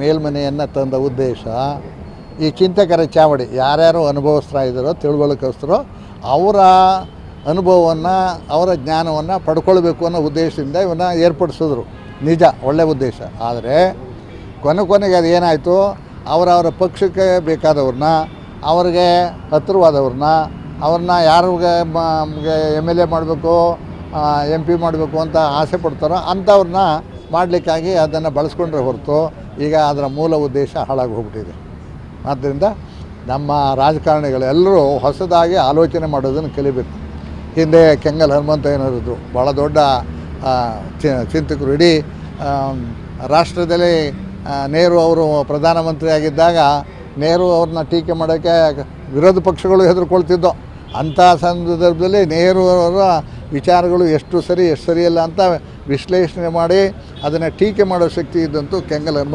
ಮೇಲ್ಮನೆಯನ್ನು ತಂದ ಉದ್ದೇಶ ಈ ಚಿಂತಕರ ಚಾವಡಿ ಯಾರ್ಯಾರು ಅನುಭವಿಸ್ತಾ ಇದ್ದಾರೋ ತಿಳುವಳಿಕಸ್ತರೋ ಅವರ ಅನುಭವವನ್ನು, ಅವರ ಜ್ಞಾನವನ್ನು ಪಡ್ಕೊಳ್ಬೇಕು ಅನ್ನೋ ಉದ್ದೇಶದಿಂದ ಇವನ್ನ ಏರ್ಪಡಿಸಿದ್ರು. ನಿಜ, ಒಳ್ಳೆ ಉದ್ದೇಶ. ಆದರೆ ಕೊನೆ ಕೊನೆಗೆ ಅದು ಏನಾಯಿತು? ಅವರವರ ಪಕ್ಷಕ್ಕೆ ಬೇಕಾದವ್ರನ್ನ, ಅವ್ರಿಗೆ ಹತ್ತಿರವಾದವ್ರನ್ನ ಅವ್ರನ್ನ ಯಾರಿಗೆ ಎಂ ಎಲ್ ಎ ಮಾಡಬೇಕು ಎಂ ಪಿ ಮಾಡಬೇಕು ಅಂತ ಆಸೆ ಪಡ್ತಾರೋ ಅಂಥವ್ರನ್ನ ಮಾಡಲಿಕ್ಕಾಗಿ ಅದನ್ನು ಬಳಸ್ಕೊಂಡ್ರೆ ಹೊರತು ಈಗ ಅದರ ಮೂಲ ಉದ್ದೇಶ ಹಾಳಾಗಿ ಹೋಗ್ಬಿಟ್ಟಿದೆ. ಆದ್ದರಿಂದ ನಮ್ಮ ರಾಜಕಾರಣಿಗಳೆಲ್ಲರೂ ಹೊಸದಾಗಿ ಆಲೋಚನೆ ಮಾಡೋದನ್ನು ಕಲಿಬೇಕು. ಹಿಂದೆ ಕೆಂಗಲ್ ಹನುಮಂತ ಏನಾರಿದ್ರು ಭಾಳ ದೊಡ್ಡ ಚಿಂತಕರು ಇಡೀ ರಾಷ್ಟ್ರದಲ್ಲಿ ನೆಹರು ಅವರು ಪ್ರಧಾನಮಂತ್ರಿ ಆಗಿದ್ದಾಗ ನೆಹರು ಅವ್ರನ್ನ ಟೀಕೆ ಮಾಡೋಕ್ಕೆ ವಿರೋಧ ಪಕ್ಷಗಳು ಹೆದರ್ಕೊಳ್ತಿದ್ದೋ ಅಂಥ ಸಂದರ್ಭದಲ್ಲಿ ನೆಹರು ಅವರ ವಿಚಾರಗಳು ಎಷ್ಟು ಸರಿ, ಎಷ್ಟು ಸರಿಯಲ್ಲ ಅಂತ ವಿಶ್ಲೇಷಣೆ ಮಾಡಿ ಅದನ್ನು ಟೀಕೆ ಮಾಡೋ ಶಕ್ತಿ ಇದ್ದಂತೂ ಕೆಂಗಲ್ ಹನುಮಂತ